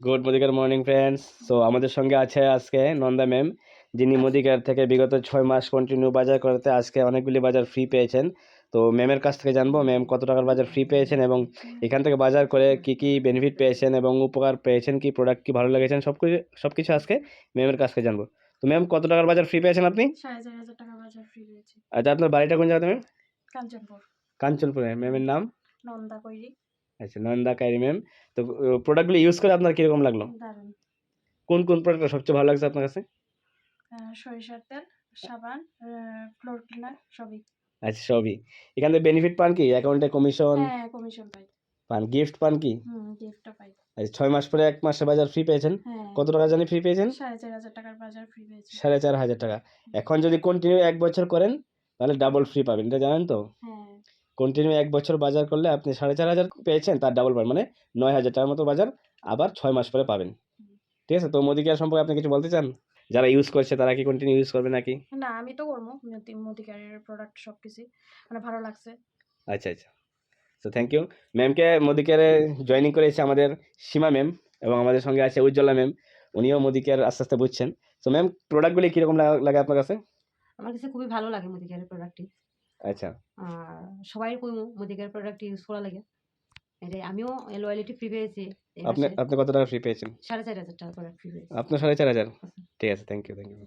Good মোদিকার morning friends so আমাদের সঙ্গে আছে আজকে নন্দা ম্যাম যিনি মোদিকার থেকে বিগত ছয় মাস কন্টিনিউ বাজার করতে আজকে অনেকগুলি বাজার ফ্রি পেয়েছেন। তো ম্যামের কাছ থেকে জানব ম্যাম কত টাকার বাজার ফ্রি পেয়েছেন এবং এখান থেকে বাজার করে কি কি বেনিফিট পেয়েছেন এবং উপকার পেয়েছেন কি প্রোডাক্ট কি ভালো লেগেছেন সব কিছু সব কিছু আজকে ম্যামের কাছ থেকে জানব। তো ম্যাম কত টাকার বাজার ফ্রি পেয়েছেন আপনি? আচ্ছা আপনার বাড়িটা কোন জায়গাতে ম্যাম? কাঞ্চনপুর। কাঞ্চনপুরে। ম্যামের নাম? নন্দা কৈরি। আচ্ছা নন্দা কাইরি ম্যাম। তো প্রোডাক্টগুলো ইউজ করে আপনার কীরকম লাগল? কোন কোন প্রোডাক্টটা সবচেয়ে ভালো লাগছে আপনার কাছে? সরিষার তেল সাবান ফ্লোর ক্লিনার সবই। আচ্ছা সবই। এখান থেকে বেনিফিট পান কি? অ্যাকাউন্টে কমিশন হ্যাঁ কমিশন পাই। পান? গিফট পান কি? হুম পাই। আচ্ছা ছয় মাস পরে এক মাসের বাজার ফ্রি পেয়েছেন? হ্যাঁ। কত টাকা জানি ফ্রি পেয়েছেন? সাড়ে চার হাজার টাকার বাজার ফ্রি পেয়েছি। সাড়ে চার হাজার টাকা। এখন যদি কন্টিনিউ এক বছর করেন তাহলে ডাবল ফ্রি পাবেন। এটা জানেন তো? হ্যাঁ। কন্টিনিউ এক বছর বাজার করলে আপনি সাড়ে চার হাজার পেয়েছেন তার ডাবল পাবেন মানে নয় হাজার টাকার মতো বাজার আবার ছয় মাস পরে পাবেন। ঠিক আছে? তো মোদি কেয়ার সম্পর্কে আপনি কিছু বলতে চান? যারা ইউজ করছে তারা কি কন্টিনিউ ইউজ করবে নাকি? না আমি তো করব মোদি মোদিকারের প্রোডাক্ট সব কিছু মানে ভালো লাগছে। আচ্ছা আচ্ছা। তো থ্যাংক ইউ ম্যামকে মোদিকেয়ারে জয়েনিং করেছে আমাদের সীমা ম্যাম এবং আমাদের সঙ্গে আছে উজ্জ্বলা ম্যাম উনিও মোদিকেয়ার আস্তে আস্তে বুঝছেন। তো ম্যাম প্রোডাক্টগুলি কীরকম লাগে আপনার কাছে? আমার কাছে খুবই ভালো লাগে মুদিকের প্রোডাক্টটি আচ্ছা। সবাই কইমু মুদিকের প্রোডাক্ট ইউজ করা লাগে। এটাই আমিও লয়ালিটি ফ্রি পেয়েছি আপনি আপনি কত টাকা ফ্রি পেয়েছেন? সাড়ে চার হাজার টাকা প্রোডাক্ট ফ্রি পেয়েছি। আপনার সাড়ে চার হাজার? ঠিক আছে থ্যাংক ইউ থ্যাংক ইউ